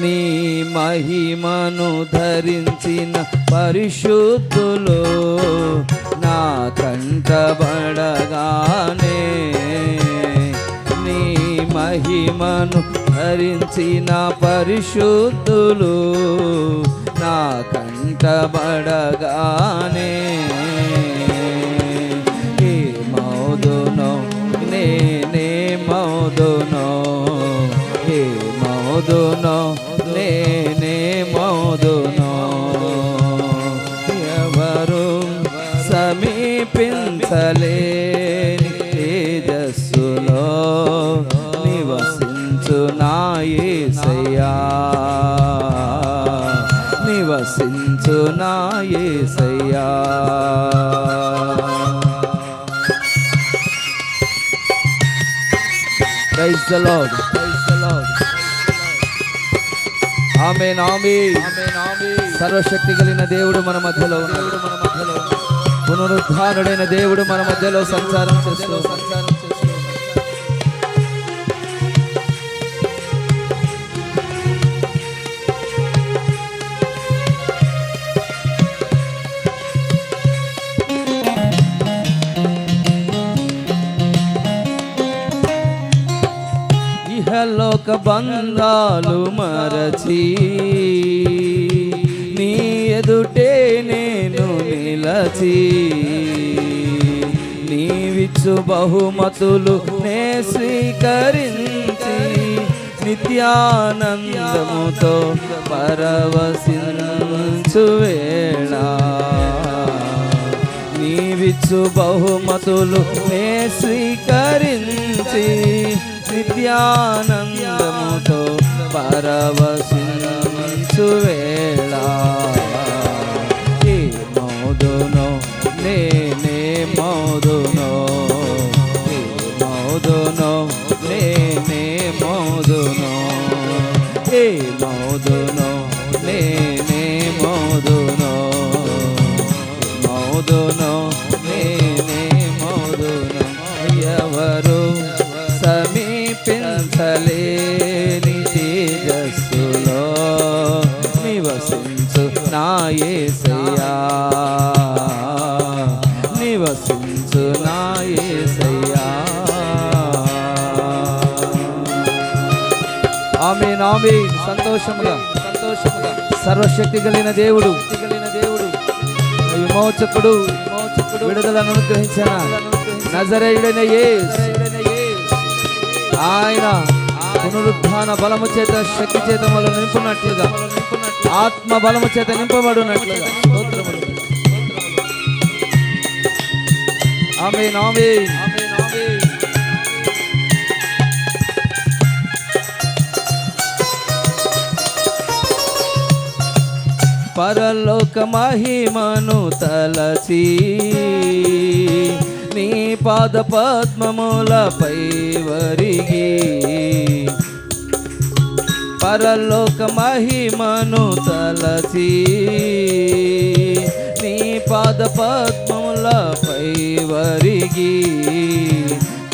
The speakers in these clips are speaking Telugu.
నీ మహిమను ధరించిన పరిశుద్ధులు నా కంటబడగానే నీ మహిమను ధరించిన పరిశుద్ధులు నా కంటబడగానే ఏ మౌదునో నేనే మౌదునో ఏ మౌదునో నాయసయ్యా నివసించు నాయసయ్యా praise the lord praise the lord amen amen amen amen సర్వశక్తి కలిగిన దేవుడు మన మధ్యలో ఉన్నాడు. మన మధ్యలో ఉన్నాడు. దేవుడు మన మధ్యలో సంచారం చేస్తూ సంచారం బంధాలు మరచి నీ ఎదుటే నేను నిలచి నీవిచ్చు బహుమతులు నే స్వీకరించి నిత్యానందముతో పరవశించు వేళ. నీవిచ్చు బహుమతులు నే స్వీకరించి నిత్యానందముతో పరవశించు వేళ ఏ మౌదునో నేనే మౌదునో. ఏ మౌదునో నేనే ఏ నాయసయ్యా నివసించు నాయసయ్యా ఆమె నామే సంతోషముగా సంతోషముగా. సర్వశక్తి కలిగిన దేవుడు. కలిగిన దేవుడు విమోచకుడు విమోచకుడు విడుదలను అనుగ్రహించిన నజరేయుడైన యేసు. ఆయన పునరుద్ధాన బలము చేత శక్తి చేత వాళ్ళు నింపునట్లుగా. ఆత్మ బలము చేత నింపబడినట్లుగా. స్తోత్రములు ఆమె నామే పరలోక మహిమను తలచి నీ పాద పద్మములపై వరిగి పరలోక మహిమను తలసి నీ పాద పద్మములపై వరిగి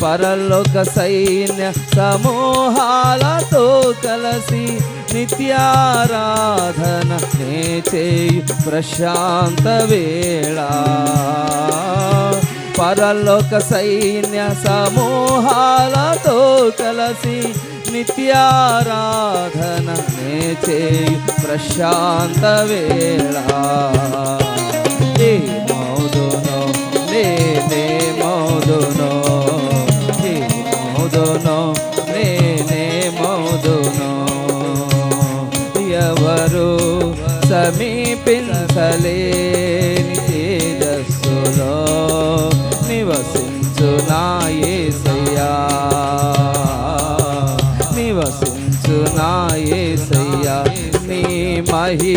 పరలోక సైన్య సమూహాలతో కలసి నిత్యారాధన నే చేయు ప్రశాంత వేళ. పరలోక సైన్య సమూహాలతో కలసి నిత్యారాధన నే చేయు ప్రశాంత వేళ ఏ మౌదునో నేనే మౌదునో ఏ మౌదునో నేనే మౌదునో ఎవరు సమీపించలేని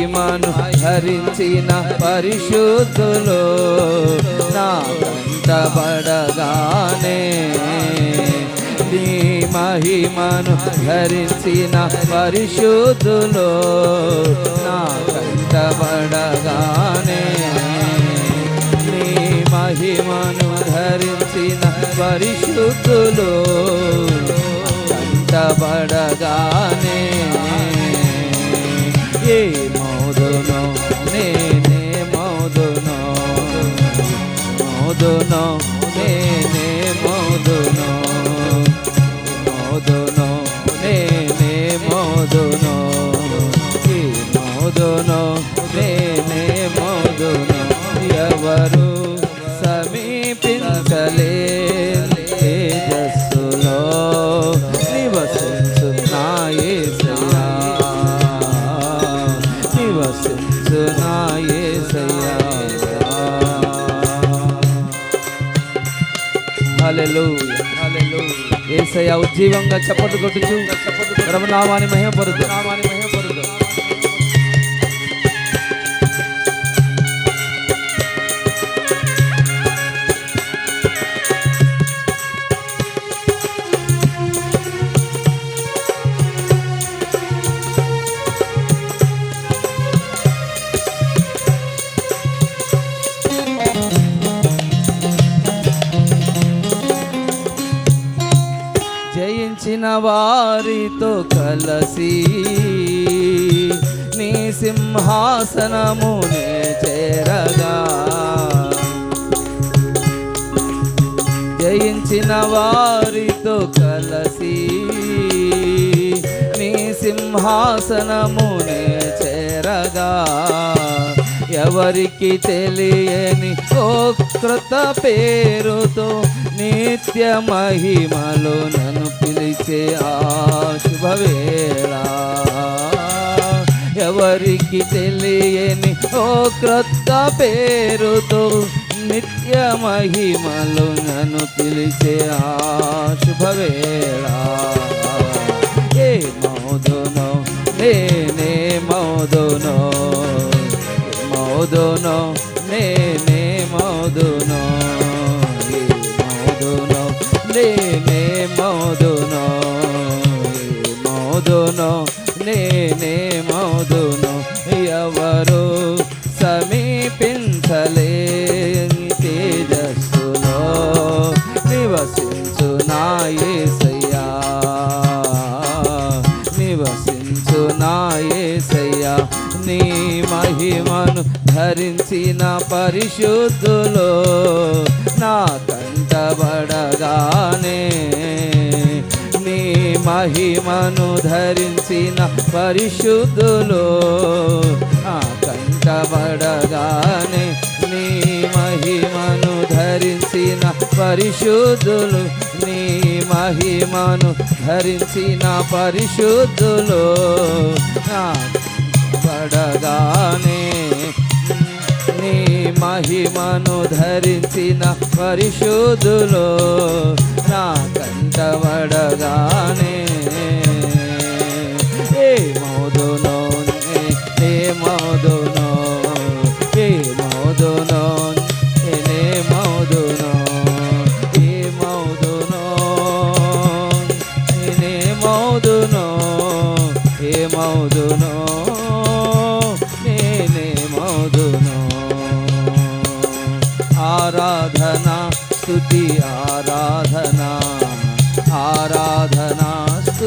మహిమను హరించిన పరిశుద్ధులు నా కంటబడగానే నీ మహిమను ధరించిన పరిశుద్ధులు నా కంటబడగానే నీ మహిమను ధరించిన పరిశుద్ధులు కంటబడగానే ఏ మోదునో నేనే మోదునో మోదునో నేనే మోదునో ఈ మోదునో నేనే ఉజ్జీవంగా చప్పట్లు కొట్టుచు నామాని మహిమపరుదు వారితో కలసి నీ సింహాసనమునే చేరగా జయించిన వారితో కలసి నీ సింహాసనమునే చేరగా ఎవరికి తెలియని ఓ కృత పేరుతో నిత్య మహిమలో నన్ను పిలిచే ఆ శుభవేళ. ఎవరికి తెలియని ఓ క్రొత్త పేరుతో నిత్య మహిమలు నన్ను పిలిచే ఆ శుభవేళ. ఏ మౌదునో నేనే మౌదునో. మౌదునో నేనే మౌదునో ఏ మౌదునో నేనే మౌదునో ఏ మౌదునో ధరించిన పరిశుద్ధులు నా కంటబడగానే నీ మహిమను ధరించిన పరిశుద్ధులు నా కంటబడగానే నీ మహిమను ధరించిన పరిశుద్ధులు నీ మహిమను ధరించిన పరిశుద్ధులు నా పడగానే నీ మహిమను ధరించిన పరిశుద్ధులు నా కంటబడగానే ఏ మోదునో నే మోదునో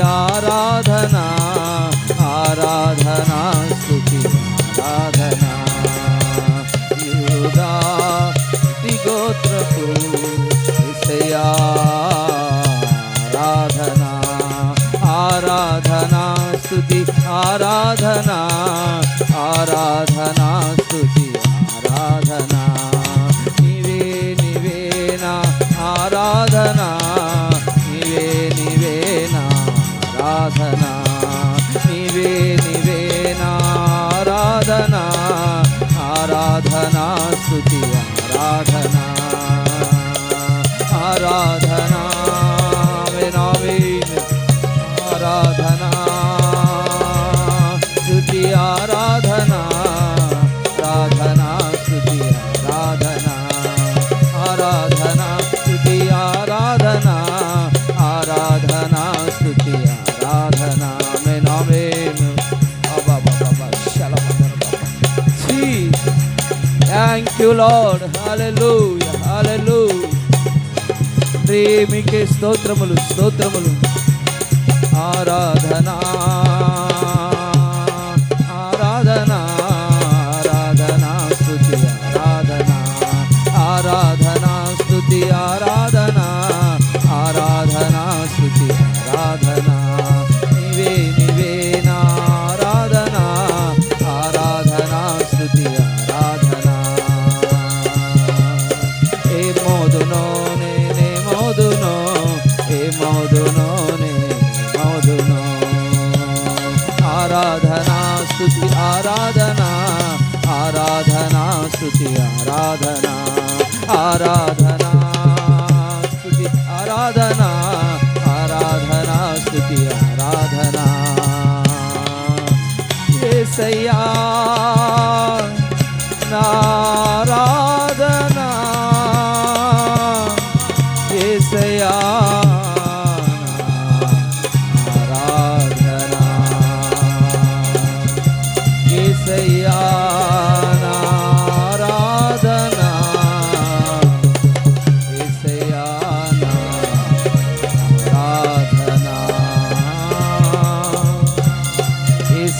आराधना आराधना स्तुति आराधना युदा गोत्र विषया आराधना आराधना स्तुति आराधना आराधना स्तुति హాలూయ హాలూయ రే స్తోత్రములు స్తోత్రములు. ఆరాధనా.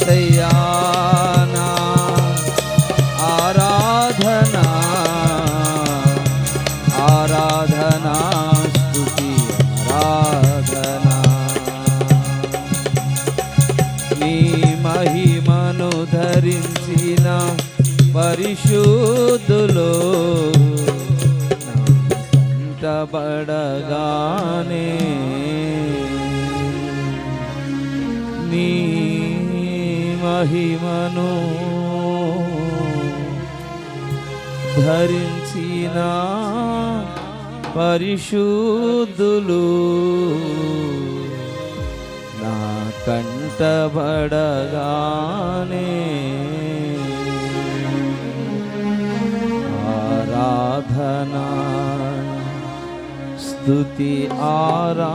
哎呀！మహిమను ధరించిన పరిశుద్ధులు నా కంటబడగానే ఆరాధనా స్తుతి ఆరాధనా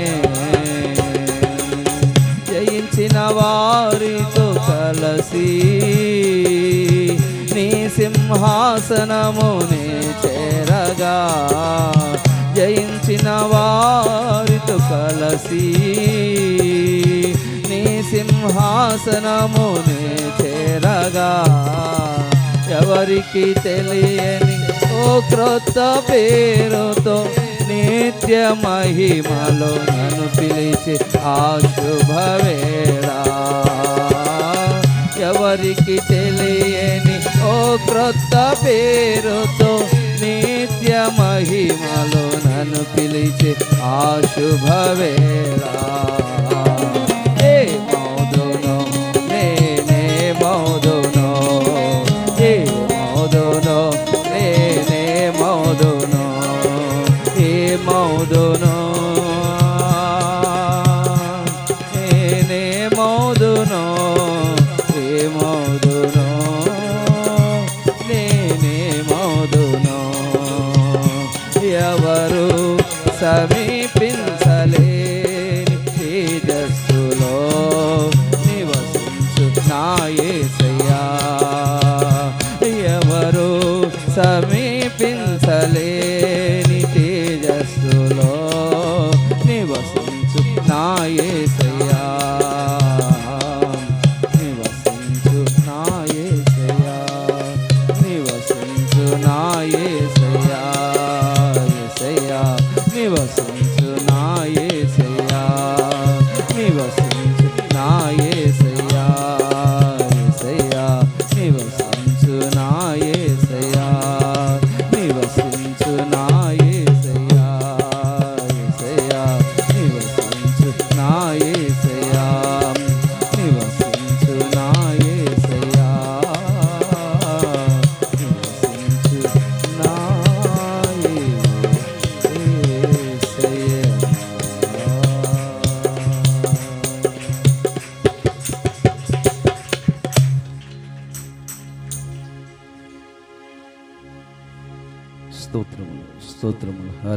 సింహాసనముని చేరగా జయించిన వారితో కలసి నీ సింహాసనముని చేరగా. ఎవరికి తెలియని ఓ క్రొత్త పేరుతో నిత్య మహిమలో నన్ను పిలిచి ఆ శుభవేళ. ఎవరికి తెలియని ఓ క్రొత్త పేరుతో నిత్య మహిమలో నన్ను పిలిచి ఆ శుభవేళ ఏ మౌదును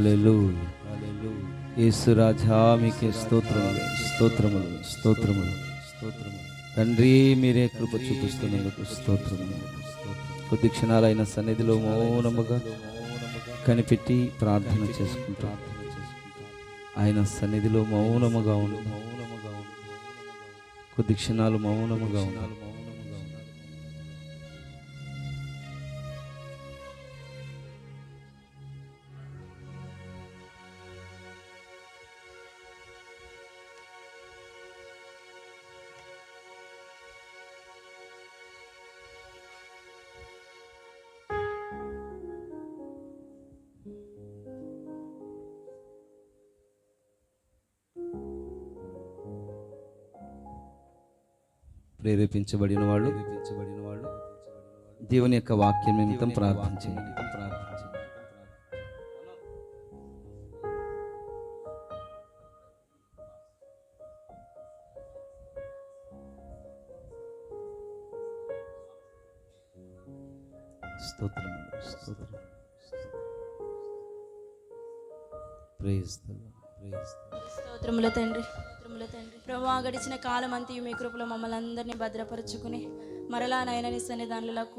స్తోత్రములు యేసు రాజా మీకే స్తోత్రములు స్తోత్రములు స్తోత్రములు. స్తోత్రములు తండ్రి మీరే కృప చూపిస్తున్నందుకు స్తోత్రములు. కొద్ది క్షణాలైన సన్నిధిలో మౌనముగా కనిపెట్టి ప్రార్థన చేసుకుంటా. ఆయన సన్నిధిలో మౌనముగా ఉండు. మౌనముగా ఉండు కొద్ది క్షణాలు మౌనముగా ఉండాలి మౌనముగా ఉండాలి ప్రేరేపించబడిన వాళ్ళు. ప్రేరేపించబడిన వాళ్ళు దేవుని యొక్క వాక్యం నిమిత్తం ప్రార్థించండి ప్రార్థించండి స్తోత్రం స్తోత్రం ప్రేజ్ ప్రేజ్ స్తోత్రముల తండ్రి స్తోత్రముల తండ్రి. ప్రభా గడిచిన కాలం అంతా మీ కృపలో మమ్మల్ని అందరినీ భద్రపరుచుకుని మరలా నయనని సన్నిధానులకు